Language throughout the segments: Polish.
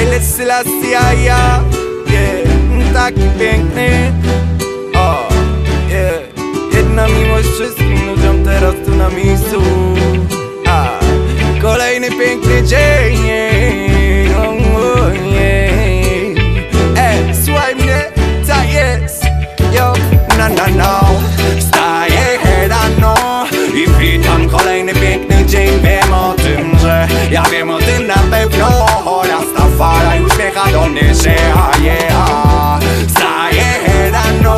Haile Selassie, ja, yeah. Taki piękny O, yeah Jedna miłość wszystkim ludziom teraz tu na miejscu A, kolejny piękny dzień yeah. o, o, yeah. Ej, słuchaj mnie, co jest Yo, na na no Wstaję rano i witam kolejny piękny dzień Wiem o tym, że ja wiem o tym na pewno Rastafari uśmiecha do mnie się, a yeah rano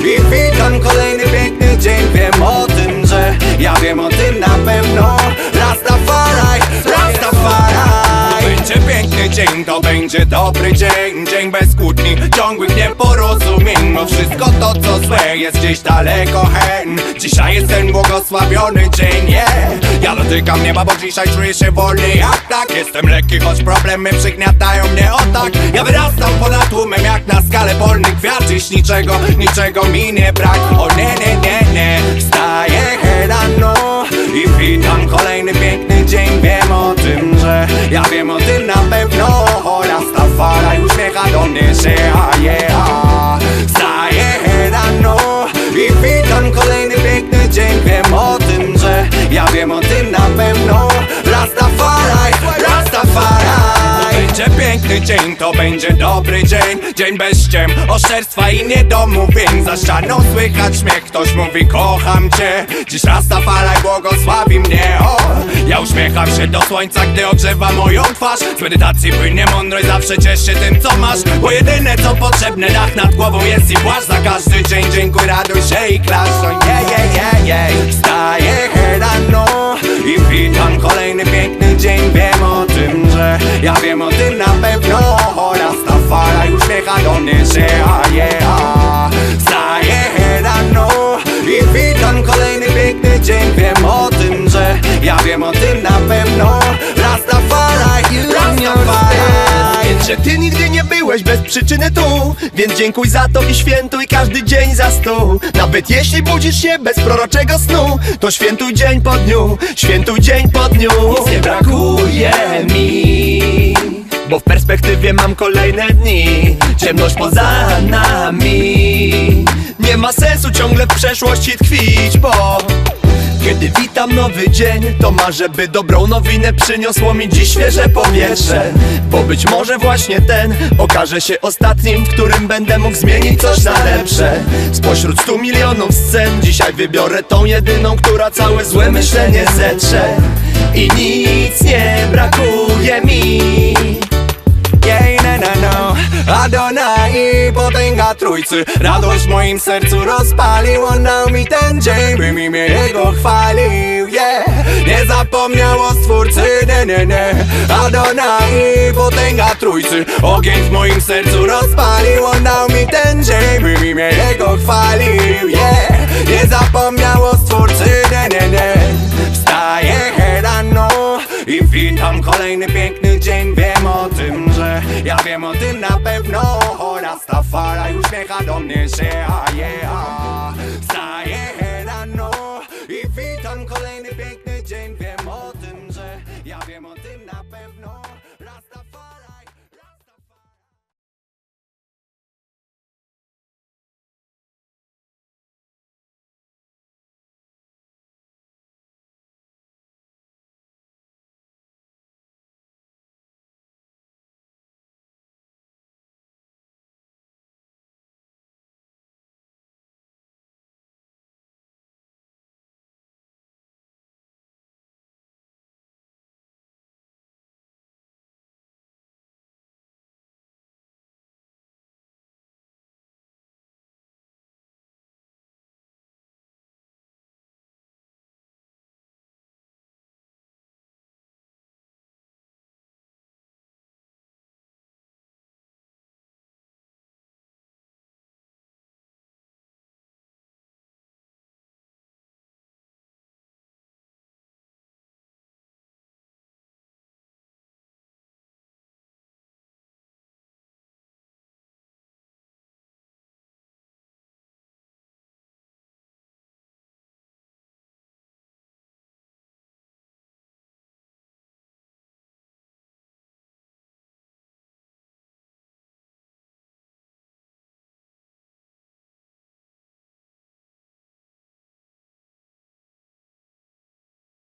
i witam kolejny piękny dzień. Wiem o tym, że ja wiem o tym na pewno. Rastafari, Rastafari. Będzie piękny dzień, to będzie dobry dzień. Dzień bez kłótni, ciągłych nieporozumień. Bo wszystko to co złe jest gdzieś daleko hen. Dzisiaj jest ten błogosławiony dzień, yeah Ja dotykam nieba, bo dzisiaj czuję się wolny jak tak Jestem lekki, choć problemy przygniatają mnie. O tak Ja wyrastam ponad tłumem jak na skalę polnych kwiat. Dziś niczego, niczego mi nie brak. O nie, nie, nie, nie to będzie dobry dzień. Dzień bez ściem, oszczerstwa i niedomówień Za ścianą słychać śmiech, ktoś mówi kocham cię. Dziś Rastafari błogosławi mnie, o Ja uśmiecham się do słońca, gdy ogrzewa moją twarz. Z medytacji płynie mądrość, zawsze ciesz się tym co masz. Bo jedyne co potrzebne, dach nad głową jest i płaszcz Za każdy dzień. Dziękuj, raduj się i klaszcz, o yeah, yeah, yeah, yeah. Wstaję ja wiem o tym na pewno Rastafari uśmiecha do mnie się, a yeah Wstaję rano i witam kolejny piękny dzień. Wiem o tym, że ja wiem o tym na pewno. Rastafari, Rastafari Więc, że ty przyczyny tu. Więc dziękuj za to i świętuj każdy dzień za stół. Nawet jeśli budzisz się bez proroczego snu To świętuj dzień po dniu, świętuj dzień po dniu. Nic nie brakuje mi Bo w perspektywie mam kolejne dni. Ciemność poza nami. Nie ma sensu ciągle w przeszłości tkwić, bo kiedy witam nowy dzień, to marzę, by dobrą nowinę przyniosło mi dziś świeże powietrze. Bo być może właśnie ten okaże się ostatnim, w którym będę mógł zmienić coś na lepsze. Spośród stu milionów scen, dzisiaj wybiorę tą jedyną, która całe złe myślenie zetrze. I nic nie brakuje mi Adonai, potęga trójcy. Radość w moim sercu rozpalił. On dał mi ten dzień, by mi mnie Jego chwalił, yeah. Nie zapomniał o stwórcy, nie, nie, nie. Adonai, potęga trójcy. Ogień w moim sercu rozpalił. On dał mi ten dzień, by mi mnie Jego chwalił, yeah. Nie zapomniał Niech do mnie się ajecha Zajechera no. I witam kolejny piękny dzień. Wiem o tym, że ja wiem o tym na pewno.